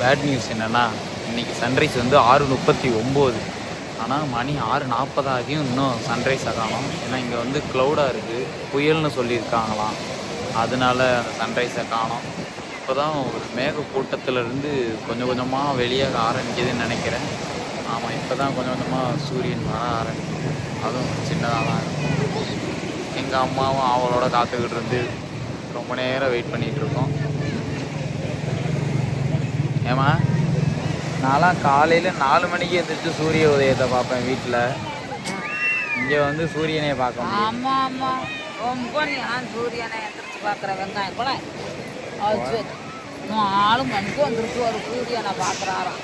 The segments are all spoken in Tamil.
பேட் நியூஸ் என்னென்னா இன்றைக்கி சன்ரைஸ் வந்து ஆறு முப்பத்தி ஒம்பது. ஆனால் மணி ஆறு நாற்பதாகியும் இன்னும் சன்ரைஸை காணோம் ஏன்னா இங்கே வந்து க்ளவுடாக இருக்குது புயல்னு சொல்லியிருக்காங்களாம். அதனால அந்த சன்ரைஸை காணும். இப்போ தான் ஒரு மேக கூட்டத்திலேருந்து கொஞ்சம் கொஞ்சமாக வெளியாக ஆரம்பிக்குதுன்னு நினைக்கிறேன். ஆமாம் இப்போ தான் கொஞ்சம் கொஞ்சமாக சூரியன் வர ஆரம்பிக்குது. அதுவும் சின்னதாக தான் இருக்கும். எங்கள் அம்மாவும் அவளோட காத்துக்கிட்டு இருந்து ரொம்ப நேரம் வெயிட் பண்ணிகிட்டு இருக்கோம். ஏமா நான்லாம் காலையில் நாலு மணிக்கு எழுந்திரிச்சு சூரிய உதயத்தை பார்ப்பேன் வீட்டில் இங்கே வந்து சூரியனே பார்க்க முடியும் ஆமா ஆமா. ரொம்ப நான் சூரியனை எந்திரிச்சு பார்க்குற வெங்காயம் கூட நாலு மணிக்கு வந்துருச்சு ஒரு சூரியனை பார்க்குறாராம்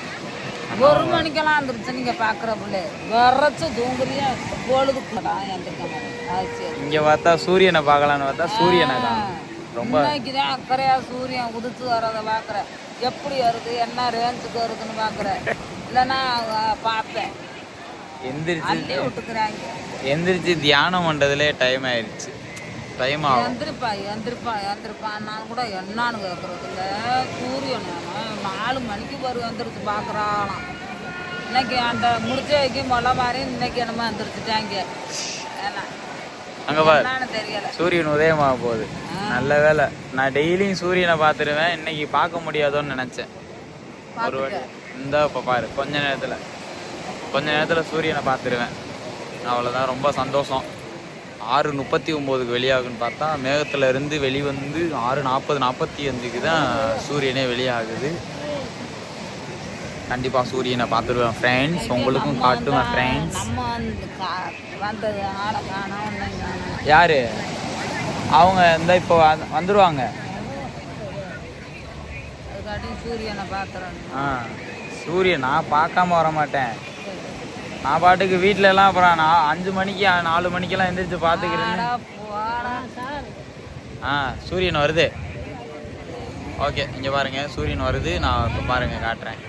ஒரு மணிக்கெல்லாம் வந்துருச்சு நீங்க பார்க்குற பிள்ளை வரைச்சு தூங்குறியா பொழுதுக்குடா எந்திரிக்க மாட்டேன் இங்கே பார்த்தா சூரியனை பார்க்கலான்னு பார்த்தா சூரியனை காணும் ரொம்ப இன்னைக்குதான் அக்கறையா சூரியன் உதிச்சு வர்றதை பார்க்குறேன். எப்படி வருது என்ன ரேஞ்சுக்கு வருதுன்னு பார்க்குறேன். இல்லைன்னா பார்ப்பேன். எந்திரிச்சு விட்டுக்கிறாங்க. எந்திரிச்சு தியானம் பண்ணுறதுலே டைம் ஆயிடுச்சு. டைம் ஆகும். எந்திரிப்பா எந்திரிப்பா எந்திரிப்பான்னு கூட என்னான்னு கேட்கறது இல்லை சூரியன் நாலு மணிக்கு வரும் எந்திரிச்சு பார்க்குறாளாம் இன்னைக்கு அந்த முடிச்ச வைக்கும் மொளை மாதிரி இன்னைக்கு என்னமோ எந்திரிச்சிட்டாங்க. ஏன்னா அங்கே தெரியல. சூரியன் உதயமாக போகுது. நல்ல வேலை. நான் டெய்லியும் சூரியனை பார்த்துருவேன். இன்னைக்கு பார்க்க முடியாதோன்னு நினச்சேன். ஒரு வாட்டி இந்த இப்போ பாரு கொஞ்ச நேரத்தில். கொஞ்ச நேரத்தில் சூரியனை பார்த்துருவேன். அவ்வளோதான் ரொம்ப சந்தோஷம். ஆறு முப்பத்தி ஒம்போதுக்கு வெளியாகுன்னு பார்த்தா மேகத்தில் இருந்து வெளிவந்து ஆறு நாற்பது நாற்பத்தி அஞ்சுக்கு தான் சூரியனே வெளியாகுது. கண்டிப்பாக சூரியனை பார்த்துருவேன் ஃப்ரெண்ட்ஸ் உங்களுக்கும் காட்டுவேன் ஃப்ரெண்ட்ஸ் யார்? அவங்க இந்த இப்போ வந்து- வந்துருவாங்க. அதுக்காட்டியும் சூரியனை பார்க்குறோம் ஆ சூரியன் நான் பார்க்காம வர மாட்டேன் நான் பாட்டுக்கு வீட்ல எல்லாம் அப்புறம் நான் அஞ்சு மணிக்கு நாலு மணிக்கெல்லாம் எந்திரிச்சு பார்த்துக்கிறேன்னு. போடா. ஆ சூரியன் வருது. ஓகே இங்கே பாருங்க சூரியன் வருது. நான் இப்போ பாருங்க காட்டுறேன்.